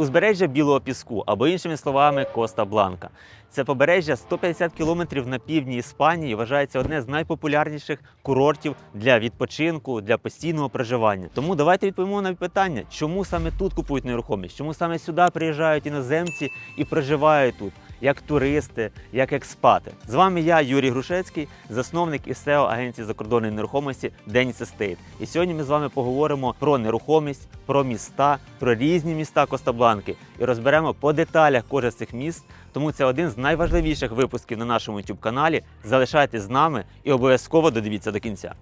Узбережжя Білого Піску, або іншими словами, Коста Бланка. Це побережжя 150 кілометрів на півдні Іспанії. Вважається одне з найпопулярніших курортів для відпочинку, для постійного проживання. Тому давайте відповімо на питання, чому саме тут купують нерухомість, чому саме сюди приїжджають іноземці і проживають тут. Як туристи, як експати. З вами я, Юрій Грушецький, засновник і SEO агенції закордонної нерухомості Деніс Estate. І сьогодні ми з вами поговоримо про нерухомість, про міста, про різні міста Коста-Бланки і розберемо по деталях кожен з цих міст. Тому це один з найважливіших випусків на нашому youtube каналі. Залишайтесь з нами і обов'язково додивіться до кінця.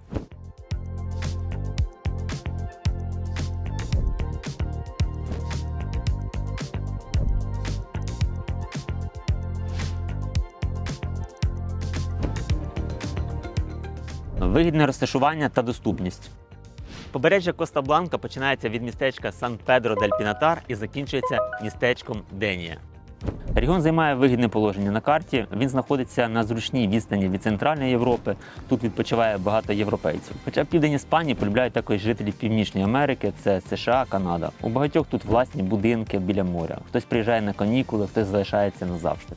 Вигідне розташування та доступність. Побережжя Коста Бланка починається від містечка Сан Педро дель Пінатар і закінчується містечком Денія. Регіон займає вигідне положення на карті. Він знаходиться на зручній відстані від Центральної Європи. Тут відпочиває багато європейців. Хоча південь Іспанії полюбляють також жителі Північної Америки, це США, Канада. У багатьох тут власні будинки біля моря. Хтось приїжджає на канікули, хтось залишається назавжди.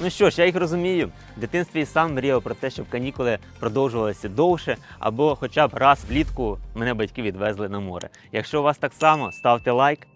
Ну що ж, я їх розумію. В дитинстві сам мріяв про те, щоб канікули продовжувалися довше, або хоча б раз влітку мене батьки відвезли на море. Якщо у вас так само, ставте лайк.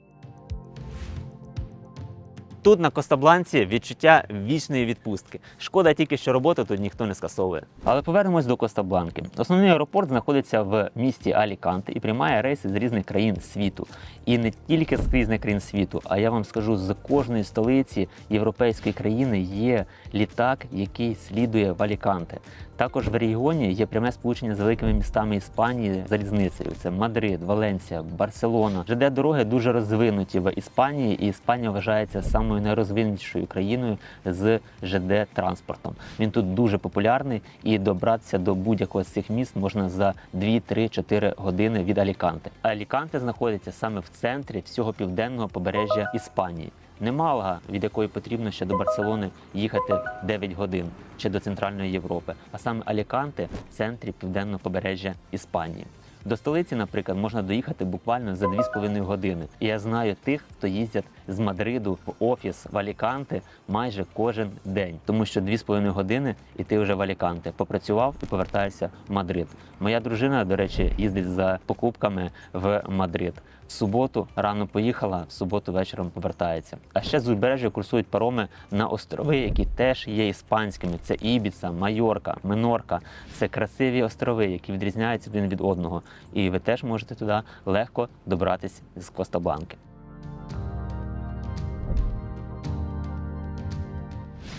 Тут на Костабланці відчуття вічної відпустки. Шкода тільки, що роботу тут ніхто не скасовує. Але повернемось до Костабланки. Основний аеропорт знаходиться в місті Аліканте і приймає рейси з різних країн світу. І не тільки з різних країн світу, а я вам скажу, з кожної столиці європейської країни є літак, який слідує в Аліканте. Також в регіоні є пряме сполучення з великими містами Іспанії залізницею. Це Мадрид, Валенсія, Барселона. ЖД дороги дуже розвинуті в Іспанії, і Іспанія вважається самою найрозвинутішою країною з ЖД транспортом. Він тут дуже популярний, і добратися до будь-якого з цих міст можна за 2, 3, 4 години від Аліканте. Аліканте знаходиться саме в центрі всього південного побережжя Іспанії. Не Малга, від якої потрібно ще до Барселони їхати 9 годин чи до Центральної Європи, а саме Аліканте в центрі південного побережжя Іспанії. До столиці, наприклад, можна доїхати буквально за 2,5 години. І я знаю тих, хто їздять з Мадриду в офіс в Аліканте майже кожен день, тому що 2,5 години і ти вже в Аліканте попрацював і повертаєшся в Мадрид. Моя дружина, до речі, їздить за покупками в Мадрид. В суботу рано поїхала, в суботу вечором повертається. А ще з узбережжя курсують пароми на острови, які теж є іспанськими. Це Ібіца, Майорка, Минорка. Це красиві острови, які відрізняються один від одного. І ви теж можете туди легко добратися з Коста-Бланки.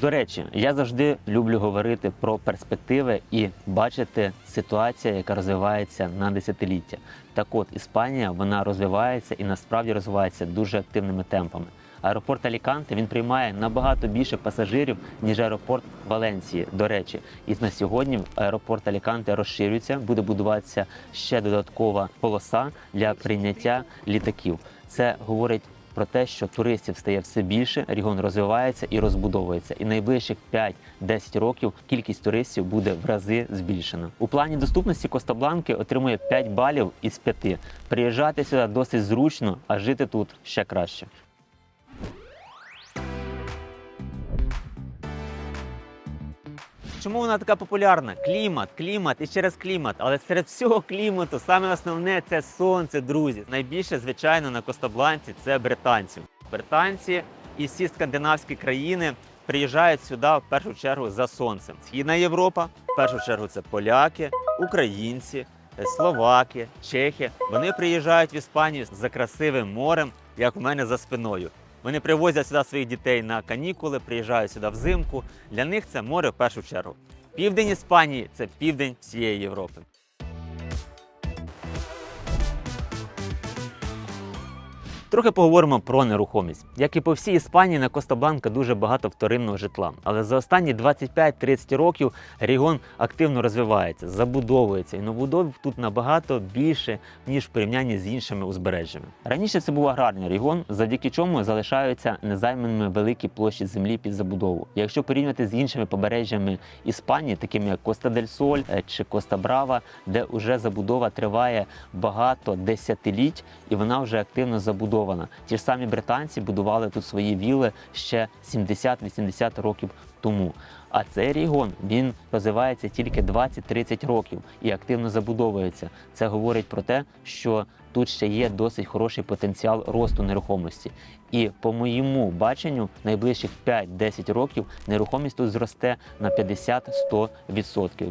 До речі, я завжди люблю говорити про перспективи і бачити ситуацію, яка розвивається на десятиліття. Так от Іспанія вона розвивається і насправді розвивається дуже активними темпами. Аеропорт Аліканте він приймає набагато більше пасажирів ніж аеропорт Валенції. До речі, і на сьогодні аеропорт Аліканте розширюється, буде будуватися ще додаткова полоса для прийняття літаків. Це говорить про те, що туристів стає все більше, регіон розвивається і розбудовується. І найближчих 5-10 років кількість туристів буде в рази збільшена. У плані доступності Коста-Бланки отримує 5 балів із 5. Приїжджати сюди досить зручно, а жити тут ще краще. Чому вона така популярна? Клімат, клімат і через клімат. Але серед всього клімату саме основне це сонце, друзі. Найбільше, звичайно, на Костобланці це британці. Британці і всі скандинавські країни приїжджають сюди в першу чергу за сонцем. Східна Європа, в першу чергу, це поляки, українці, словаки, чехи. Вони приїжджають в Іспанію за красивим морем, як у мене за спиною. Вони привозять сюди своїх дітей на канікули, приїжджають сюди взимку. Для них це море в першу чергу. Південь Іспанії це південь всієї Європи. Трохи поговоримо про нерухомість. Як і по всій Іспанії, на Коста-Бланка дуже багато вторинного житла. Але за останні 25-30 років регіон активно розвивається, забудовується, і новобудов тут набагато більше, ніж в порівнянні з іншими узбережжями. Раніше це був аграрний регіон, завдяки чому залишаються незайманими великі площі землі під забудову. Якщо порівняти з іншими побережжями Іспанії, такими як Коста дель Соль е, чи Коста Брава, де вже забудова триває багато десятиліть, і вона вже активно забудовується цивілізована. Ті ж самі британці будували тут свої віли ще 70-80 років тому. А цей регіон він розвивається тільки 20-30 років і активно забудовується. Це говорить про те, що тут ще є досить хороший потенціал росту нерухомості. І по моєму баченню, найближчих 5-10 років нерухомість тут зросте на 50-100%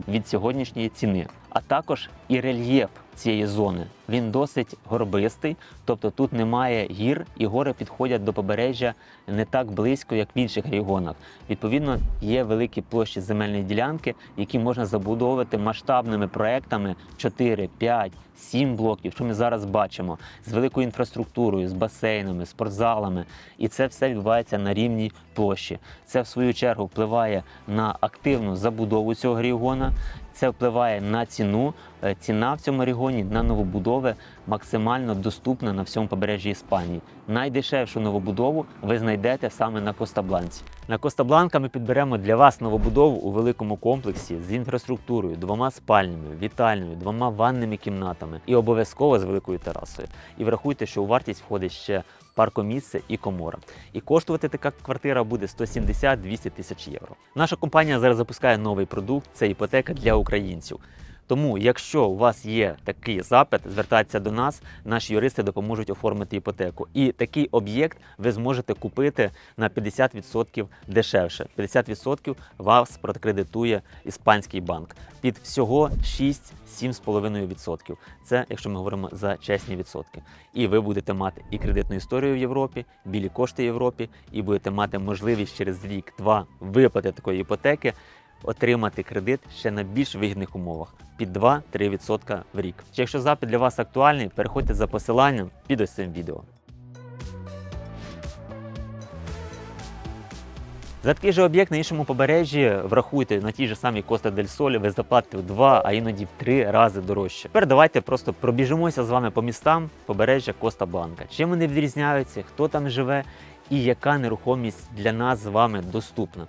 від сьогоднішньої ціни. А також і рельєф цієї зони він досить горбистий, тобто тут немає гір, і гори підходять до побережжя не так близько, як в інших регіонах. Відповідно, є великі площі земельної ділянки, які можна забудовувати масштабними проектами 4, 5, 7 блоків, що ми зараз бачимо, з великою інфраструктурою, з басейнами, спортзалами. І це все відбувається на рівній площі. Це в свою чергу впливає на активну забудову цього регіона. Це впливає на ціну. Е, Ціна в цьому регіоні на новобудови максимально доступна на всьому побережжі Іспанії. Найдешевшу новобудову ви знайдете саме на Коста-Бланці. На Коста-Бланка ми підберемо для вас новобудову у великому комплексі з інфраструктурою, двома спальнями, вітальною, двома ванними кімнатами і обов'язково з великою терасою. І врахуйте, що у вартість входить ще паркомісце і комора. І коштувати така квартира буде 170-200 тисяч євро. Наша компанія зараз запускає новий продукт це іпотека для українців. Тому, якщо у вас є такий запит, звертайтеся до нас, наші юристи допоможуть оформити іпотеку. І такий об'єкт ви зможете купити на 50% дешевше. 50% вас прокредитує іспанський банк під всього 6-7,5%. Це якщо ми говоримо за чесні відсотки. І ви будете мати і кредитну історію в Європі, білі кошти в Європі, і будете мати можливість через рік-два виплати такої іпотеки отримати кредит ще на більш вигідних умовах під 2-3% в рік. Якщо запит для вас актуальний, переходьте за посиланням під ось цим відео. За такий же об'єкт на іншому побережжі врахуйте на тій же самій Коста дель Солі, ви заплатите в два, а іноді в три рази дорожче. Тепер давайте просто пробіжимося з вами по містам побережжя Коста Бланка. Чим вони відрізняються, хто там живе і яка нерухомість для нас з вами доступна.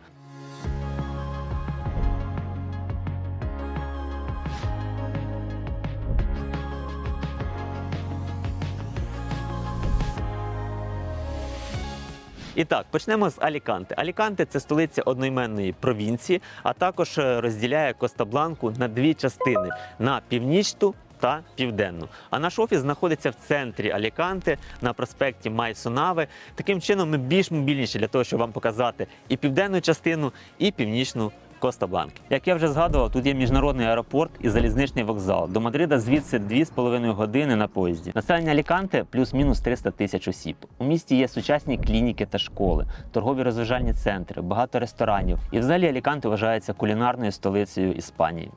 І так, почнемо з Аліканте. Аліканте це столиця одноіменної провінції, а також е, розділяє Коста-Бланку на дві частини: на північну та південну. А наш офіс знаходиться в центрі Аліканте на проспекті Майсонави. Таким чином, ми більш мобільніші для того, щоб вам показати і південну частину, і північну. Коста Бланки. Як я вже згадував, тут є міжнародний аеропорт і залізничний вокзал. До Мадрида звідси 2,5 години на поїзді. Населення Аліканте плюс-мінус 300 тисяч осіб. У місті є сучасні клініки та школи, торгові розважальні центри, багато ресторанів. І взагалі Аліканте вважається кулінарною столицею Іспанії.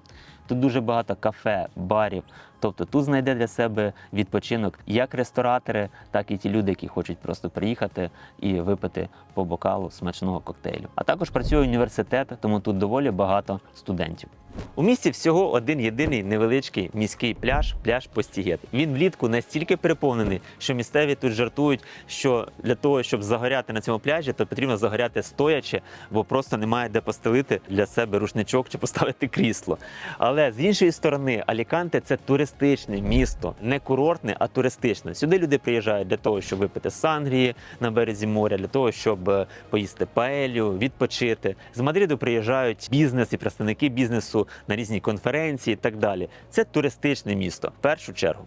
Тут дуже багато кафе, барів. Тобто тут знайде для себе відпочинок як ресторатори, так і ті люди, які хочуть просто приїхати і випити по бокалу смачного коктейлю. А також працює університет, тому тут доволі багато студентів. У місті всього один єдиний невеличкий міський пляж, пляж Постігет. Він влітку настільки переповнений, що місцеві тут жартують, що для того, щоб загоряти на цьому пляжі, то потрібно загоряти стоячи, бо просто немає де постелити для себе рушничок чи поставити крісло. Але з іншої сторони, Аліканте це туристичне місто, не курортне, а туристичне. Сюди люди приїжджають для того, щоб випити сангрії на березі моря, для того, щоб е, поїсти паелю, відпочити. З Мадриду приїжджають бізнес і представники бізнесу на різні конференції і так далі. Це туристичне місто в першу чергу.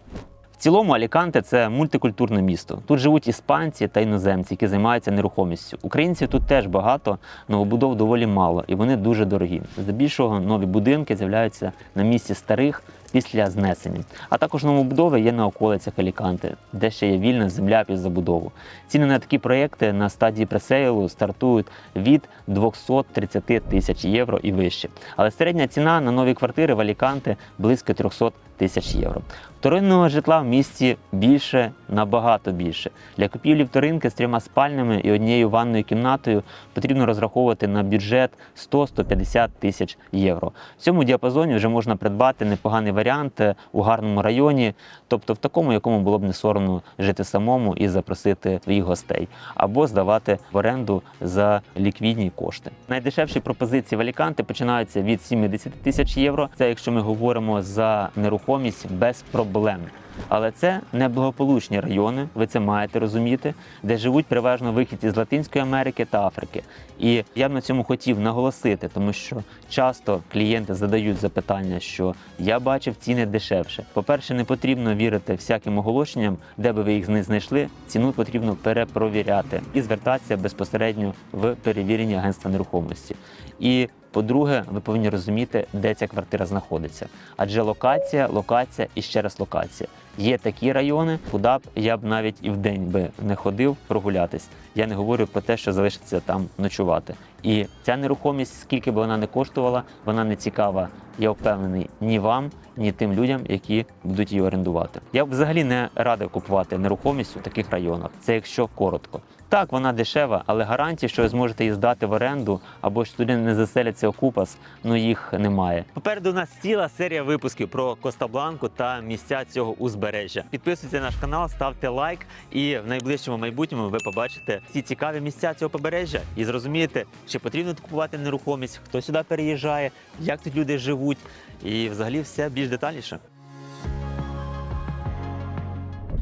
В цілому Аліканте це мультикультурне місто. Тут живуть іспанці та іноземці, які займаються нерухомістю. Українців тут теж багато, новобудов доволі мало, і вони дуже дорогі. Здебільшого нові будинки з'являються на місці старих після знесення. А також новобудови є на околицях Аліканте, де ще є вільна земля під забудову. Ціни на такі проекти на стадії пресейлу стартують від 230 тисяч євро і вище. Але середня ціна на нові квартири в Аліканте близько 300 тисяч євро. Вторинного житла в місті більше, набагато більше. Для купівлі вторинки з трьома спальнями і однією ванною кімнатою потрібно розраховувати на бюджет 100-150 тисяч євро. В цьому діапазоні вже можна придбати непоганий варіант у гарному районі, тобто в такому, якому було б не соромно жити самому і запросити своїх гостей, або здавати в оренду за ліквідні кошти. Найдешевші пропозиції в Аліканте починаються від 70 тисяч євро. Це якщо ми говоримо за нерухомість без проблем. Але це неблагополучні райони, ви це маєте розуміти, де живуть переважно вихідці з Латинської Америки та Африки. І я б на цьому хотів наголосити, тому що часто клієнти задають запитання, що я бачив ціни дешевше. По-перше, не потрібно вірити всяким оголошенням, де би ви їх не знайшли. Ціну потрібно перепровіряти і звертатися безпосередньо в перевірені агентства нерухомості. І по-друге, ви повинні розуміти, де ця квартира знаходиться. Адже локація, локація і ще раз локація. Є такі райони, куди б я б навіть і в день би не ходив прогулятись. Я не говорю про те, що залишиться там ночувати. І ця нерухомість, скільки б вона не коштувала, вона не цікава. Я впевнений ні вам, ні тим людям, які будуть її орендувати. Я б взагалі не радив купувати нерухомість у таких районах. Це якщо коротко. Так, вона дешева, але гарантії, що ви зможете її здати в оренду або ж туди не заселяться окупас, ну їх немає. Попереду у нас ціла серія випусків про Коста-Бланку та місця цього узбережжя. Підписуйтесь на наш канал, ставте лайк, і в найближчому майбутньому ви побачите ці цікаві місця цього побережжя і зрозумієте, чи потрібно купувати нерухомість, хто сюди переїжджає, як тут люди живуть, і взагалі все більш детальніше.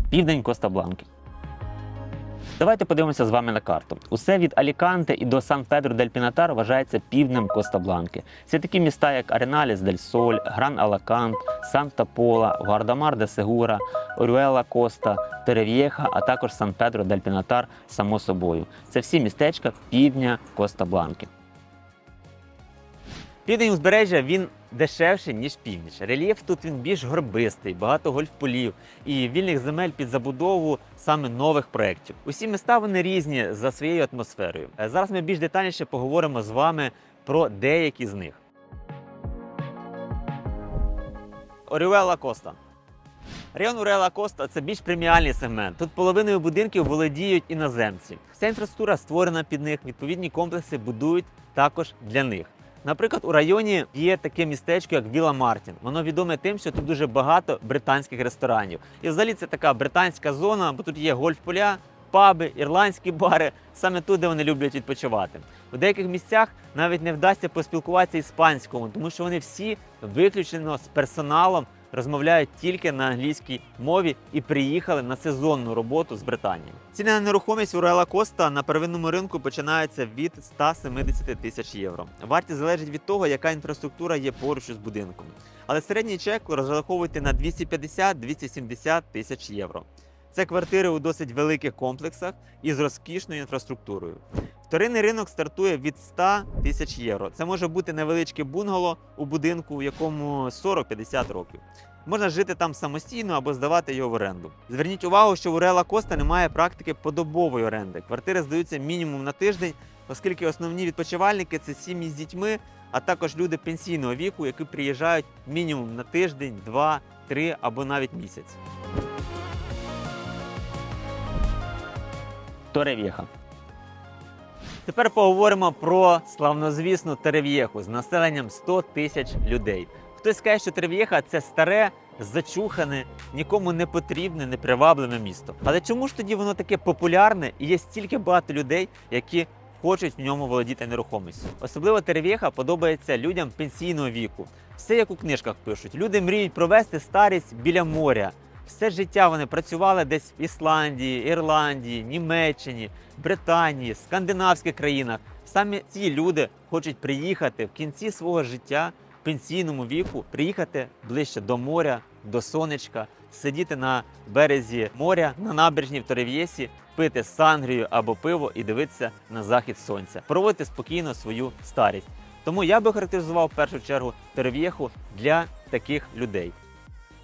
Південь Коста-Бланки. Давайте подивимося з вами на карту. Усе від Аліканте і до сан педро дель пінатар вважається півднем Коста-Бланки. Це такі міста, як Ареналіс дель Соль, Гран Алакант, Санта Пола, Гуардамар де Сегура, Орюела Коста, Терев'єха, а також сан педро дель пінатар, само собою. Це всі містечка півдня Коста-Бланки. Південь узбережжя він дешевший, ніж північ. Рельєф тут він більш горбистий, багато гольфполів і вільних земель під забудову саме нових проєктів. Усі міста вони різні за своєю атмосферою. Е, Зараз ми більш детальніше поговоримо з вами про деякі з них. Орюела Коста. Район Урела Коста це більш преміальний сегмент. Тут половиною будинків володіють іноземці. Вся інфраструктура створена під них, відповідні комплекси будують також для них. Наприклад, у районі є таке містечко, як Віла Мартін. Воно відоме тим, що тут дуже багато британських ресторанів. І взагалі це така британська зона, бо тут є гольф-поля, паби, ірландські бари, саме тут, де вони люблять відпочивати. У деяких місцях навіть не вдасться поспілкуватися іспанському, тому що вони всі виключено з персоналом розмовляють тільки на англійській мові і приїхали на сезонну роботу з Британії. Ціни на нерухомість у Реала Коста на первинному ринку починаються від 170 тисяч євро. Вартість залежить від того, яка інфраструктура є поруч із будинком. Але середній чек розраховуйте на 250-270 тисяч євро. Це квартири у досить великих комплексах із розкішною інфраструктурою. Вторинний ринок стартує від 100 тисяч євро. Це може бути невеличке бунгало у будинку, у якому 40-50 років. Можна жити там самостійно або здавати його в оренду. Зверніть увагу, що у Рела Коста немає практики подобової оренди. Квартири здаються мінімум на тиждень, оскільки основні відпочивальники це сім'ї з дітьми, а також люди пенсійного віку, які приїжджають мінімум на тиждень, два, три або навіть місяць. Торев'єха. Тепер поговоримо про славнозвісну Терев'єху з населенням 100 тисяч людей. Хтось скаже, що Терев'єха це старе, зачухане, нікому не потрібне, непривабливе місто. Але чому ж тоді воно таке популярне і є стільки багато людей, які хочуть в ньому володіти нерухомістю? Особливо Терев'єха подобається людям пенсійного віку. Все як у книжках пишуть. Люди мріють провести старість біля моря. Все життя вони працювали десь в Ісландії, Ірландії, Німеччині, Британії, скандинавських країнах. Саме ці люди хочуть приїхати в кінці свого життя в пенсійному віку, приїхати ближче до моря, до сонечка, сидіти на березі моря на набережній в Торев'єсі, пити сангрію або пиво і дивитися на захід сонця, проводити спокійно свою старість. Тому я би характеризував в першу чергу Торев'єху для таких людей.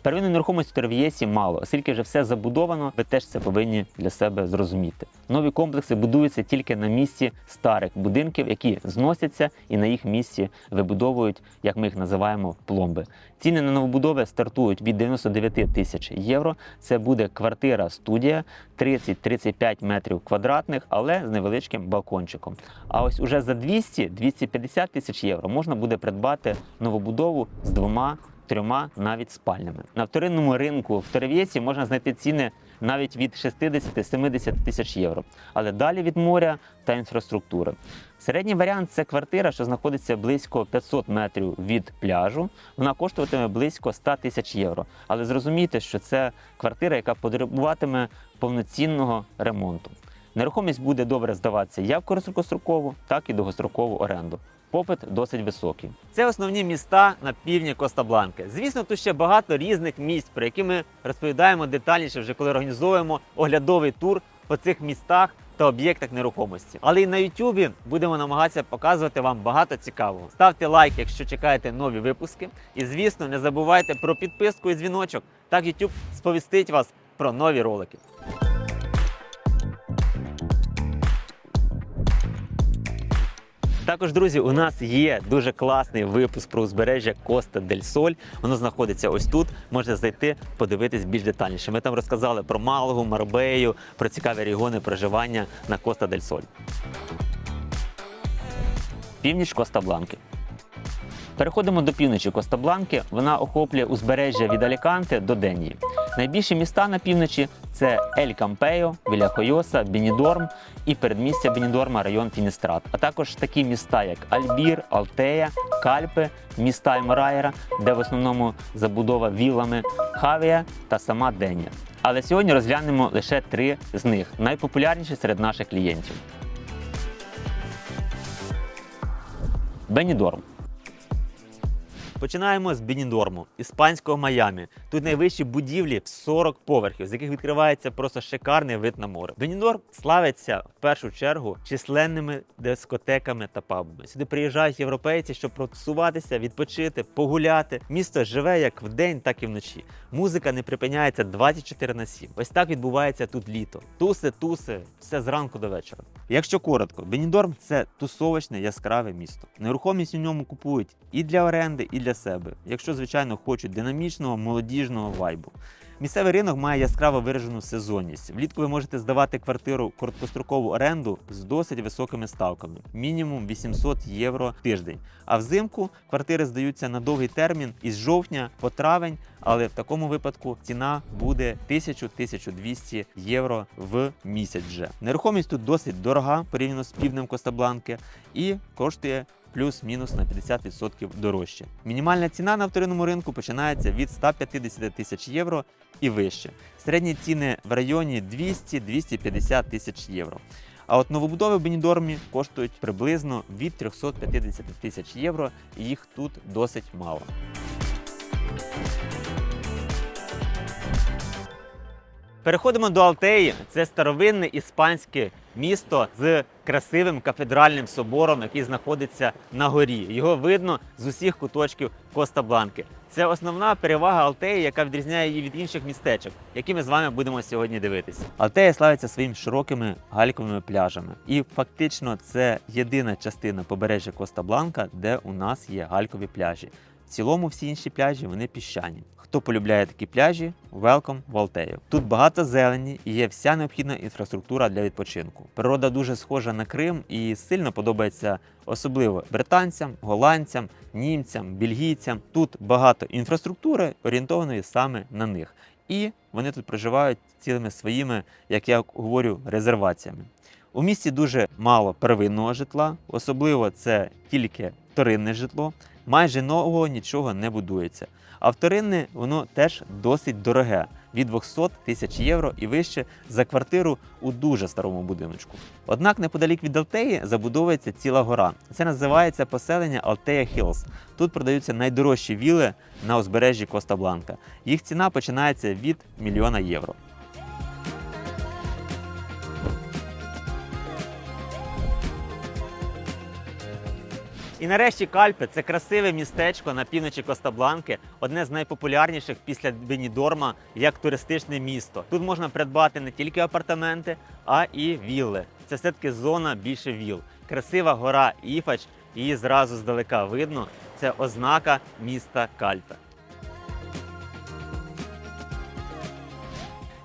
Первинної нерухомості в Терв'єсі мало, оскільки вже все забудовано, ви теж це повинні для себе зрозуміти. Нові комплекси будуються тільки на місці старих будинків, які зносяться і на їх місці вибудовують, як ми їх називаємо, пломби. Ціни на новобудови стартують від 99 тисяч євро. Це буде квартира студія 30-35 метрів квадратних, але з невеличким балкончиком. А ось уже за 200-250 тисяч євро можна буде придбати новобудову з двома трьома навіть спальнями. На вторинному ринку в Терев'єсі можна знайти ціни навіть від 60-70 тисяч євро. Але далі від моря та інфраструктури. Середній варіант це квартира, що знаходиться близько 500 метрів від пляжу. Вона коштуватиме близько 100 тисяч євро. Але зрозумійте, що це квартира, яка потребуватиме повноцінного ремонту. Нерухомість буде добре здаватися як короткострокову, так і довгострокову оренду. Попит досить високий. Це основні міста на півдні Коста-Бланки. Звісно, тут ще багато різних місць, про які ми розповідаємо детальніше, вже коли організовуємо оглядовий тур по цих містах та об'єктах нерухомості. Але і на Ютубі будемо намагатися показувати вам багато цікавого. Ставте лайк, якщо чекаєте нові випуски. І звісно, не забувайте про підписку і дзвіночок. Так YouTube сповістить вас про нові ролики. Також, друзі, у нас є дуже класний випуск про узбережжя Коста дель Соль. Воно знаходиться ось тут. Можете зайти, подивитись більш детальніше. Ми там розказали про Малагу, Марбею, про цікаві регіони проживання на Коста дель Соль. Північ Коста Бланки. Переходимо до півночі Коста-Бланки. Вона охоплює узбережжя від Аліканте до Денії. Найбільші міста на півночі це Ель Кампео, Віляхойоса, Бенідорм і передмістя Бенідорма район Фіністрат. А також такі міста, як Альбір, Алтея, Кальпи, міста Емораєра, де в основному забудова віллами, Хавія та сама Денія. Але сьогодні розглянемо лише три з них, найпопулярніші серед наших клієнтів. Бенідорм. Починаємо з Бенідорму, іспанського Майамі. Тут найвищі будівлі в 40 поверхів, з яких відкривається просто шикарний вид на море. Бенідорм славиться в першу чергу численними дискотеками та пабами. Сюди приїжджають європейці, щоб протусуватися, відпочити, погуляти. Місто живе як вдень, так і вночі. Музика не припиняється 24 на 7. Ось так відбувається тут літо. Туси, туси, все зранку до вечора. Якщо коротко, Бенідорм це тусовочне яскраве місто. Нерухомість у ньому купують і для оренди, і для себе, якщо, звичайно, хочуть динамічного молодіжного вайбу. Місцевий ринок має яскраво виражену сезонність. Влітку ви можете здавати квартиру короткострокову оренду з досить високими ставками, мінімум 800 євро в тиждень. А взимку квартири здаються на довгий термін із жовтня по травень, але в такому випадку ціна буде 1000-1200 євро в місяць. Вже нерухомість тут досить дорога порівняно з півднем Коста-Бланки і коштує плюс-мінус на 50% дорожче. Мінімальна ціна на вторинному ринку починається від 150 тисяч євро і вище. Середні ціни в районі 200-250 тисяч євро. А от новобудови в Бенідормі коштують приблизно від 350 тисяч євро, і їх тут досить мало. Переходимо до Алтеї. Це старовинне іспанське місто з красивим кафедральним собором, який знаходиться на горі. Його видно з усіх куточків Коста-Бланки. Це основна перевага Алтеї, яка відрізняє її від інших містечок, які ми з вами будемо сьогодні дивитися. Алтея славиться своїми широкими гальковими пляжами, і фактично це єдина частина побережжя Коста-Бланка, де у нас є галькові пляжі. В цілому всі інші пляжі вони піщані. Хто полюбляє такі пляжі, welcome в Алтею. Тут багато зелені і є вся необхідна інфраструктура для відпочинку. Природа дуже схожа на Крим і сильно подобається особливо британцям, голландцям, німцям, бельгійцям. Тут багато інфраструктури, орієнтованої саме на них. І вони тут проживають цілими своїми, як я говорю, резерваціями. У місті дуже мало первинного житла, особливо це тільки вторинне житло. Майже нового нічого не будується. А вторинне воно теж досить дороге від 200 тисяч євро і вище за квартиру у дуже старому будиночку. Однак неподалік від Алтеї забудовується ціла гора. Це називається поселення Алтея Хілс. Тут продаються найдорожчі віли на узбережжі Коста Бланка. Їх ціна починається від мільйона євро. І нарешті Кальпе це красиве містечко на півночі Коста-Бланки, одне з найпопулярніших після Бенідорма як туристичне місто. Тут можна придбати не тільки апартаменти, а і вілли. Це все-таки зона більше віл. Красива гора Іфач, її зразу здалека видно. Це ознака міста Кальпе.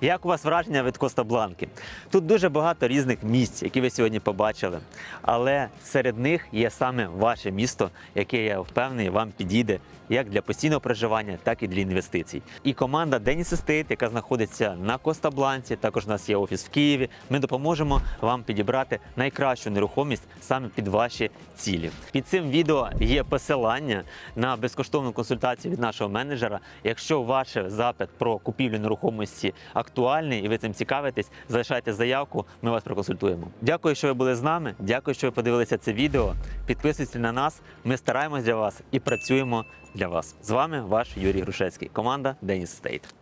Як у вас враження від Коста-Бланки? Тут дуже багато різних місць, які ви сьогодні побачили. Але серед них є саме ваше місто, яке я впевнений вам підійде як для постійного проживання, так і для інвестицій. І команда Denis Estate, яка знаходиться на Коста Бланці, також у нас є офіс в Києві. Ми допоможемо вам підібрати найкращу нерухомість саме під ваші цілі. Під цим відео є посилання на безкоштовну консультацію від нашого менеджера. Якщо ваш запит про купівлю нерухомості актуальний і ви цим цікавитесь, залишайте заявку, ми вас проконсультуємо. Дякую, що ви були з нами. Дякую, що ви подивилися це відео. Підписуйтесь на нас. Ми стараємось для вас і працюємо для вас. З вами ваш Юрій Грушецький, команда Деніс Стейт.